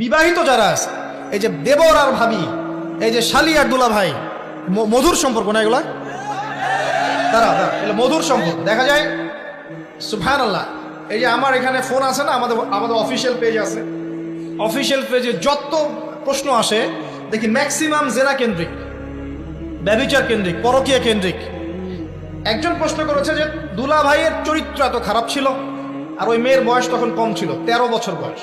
বিবাহিত যারা আছে, এই যে দেবর আর ভাবি, এই যে শালি আর দুলা ভাই মধুর সম্পর্ক না এগুলা? দাঁড়া এগুলো মধুর সম্পর্ক। দেখা যায় সুফান আল্লাহ এই যে আমার এখানে ফোন আছে না, আমাদের আমাদের অফিসিয়াল পেজ আছে। অফিসিয়াল পেজে যত প্রশ্ন আসে, দেখি ম্যাক্সিমাম জেনা কেন্দ্রিক, ব্যবিচার কেন্দ্রিক, পরকীয় কেন্দ্রিক। একজন প্রশ্ন করেছে যে দুলা ভাইয়ের চরিত্র এত খারাপ ছিল, আর ওই মেয়ের বয়স তখন কম ছিল, তেরো বছর বয়স।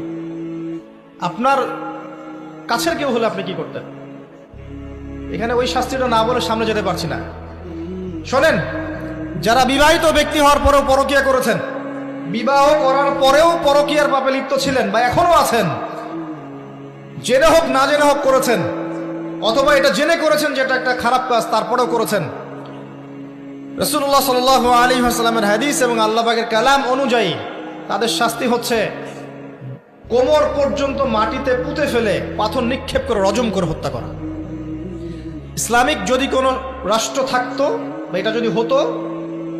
আপনার কাছের কেউ হলে আপনি কি করতেন? এখানে ওই শাস্তিটা না বলে সামনে যেতে পারছি না। শোনেন, যারা বিবাহিত ব্যক্তি হওয়ার পরেও পরকিয়া করেছেন, বিবাহ করার পরেও পরকিয়ার পাপে লিপ্ত ছিলেন বা এখনও আছেন, জেনে হোক, না জেনে হোক করেছেন, অথবা এটা জেনে করেছেন যেটা একটা খারাপ কাজ, তারপরেও করেছেন। রসুল্লাহ সাল আলী হাসলামের হাদিস এবং আল্লাহবাগের কালাম অনুযায়ী তাদের শাস্তি হচ্ছে কোমর পর্যন্ত মাটিতে পুঁতে ফেলে পাথর নিক্ষেপ করে রজম করে হত্যা করা। ইসলামিক যদি কোনো রাষ্ট্র থাকতো, বা এটা যদি হতো,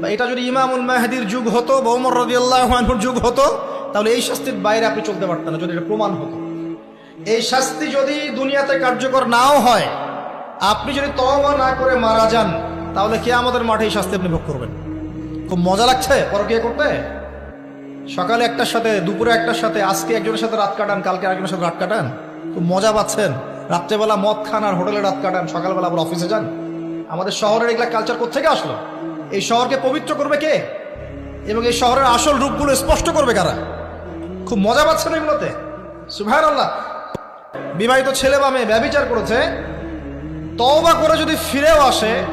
বা এটা যদি ইমামুল মাহাদির যুগ হতো, বা ওমর রদি আল্লাহর যুগ হতো, তাহলে এই শাস্তির বাইরে আপনি চলতে পারতেন না, যদি এটা প্রমাণ হতো। এই শাস্তি যদি দুনিয়াতে কার্যকর নাও হয়, আপনি যদি তওবা না করে মারা যান, তাহলে কে আমাদের মাঠে এই শাস্তি আপনি ভোগ করবেন? খুব মজা লাগছে? পরকিয়া করতে? সকালে একটার সাথে, দুপুরে একটার সাথে, আজকে একজনের সাথে রাত কাটান, কালকে আরেকজনের সাথে রাত কাটান। খুব মজা পাচ্ছেন। রাত্রেবেলা মদ খান আর হোটেলে রাত কাটান, সকালবেলা আবার অফিসে যান। আমাদের শহরের এগুলা কালচার কোথেকে আসলো? এই শহরকে পবিত্র করবে কে? এবং এই শহরের আসল রূপগুলো স্পষ্ট করবে কারা? খুব মজা পাচ্ছেন এগুলোতে? সুভান আল্লাহ বিবাহিত ছেলে বা মেয়ে ব্যবিচার করেছে। তওবা করে যদি ফিরেও আসে,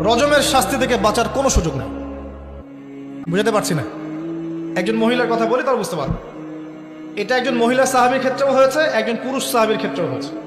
রজমের শাস্তি থেকে বাঁচার কোনো সুযোগ নেই। বুঝাতে পারছি না। একজন মহিলার কথা বলি, তার বুঝতে পারবে। এটা একজন মহিলা সাহাবির ক্ষেত্রেও হয়েছে, একজন পুরুষ সাহাবির ক্ষেত্রেও হয়েছে।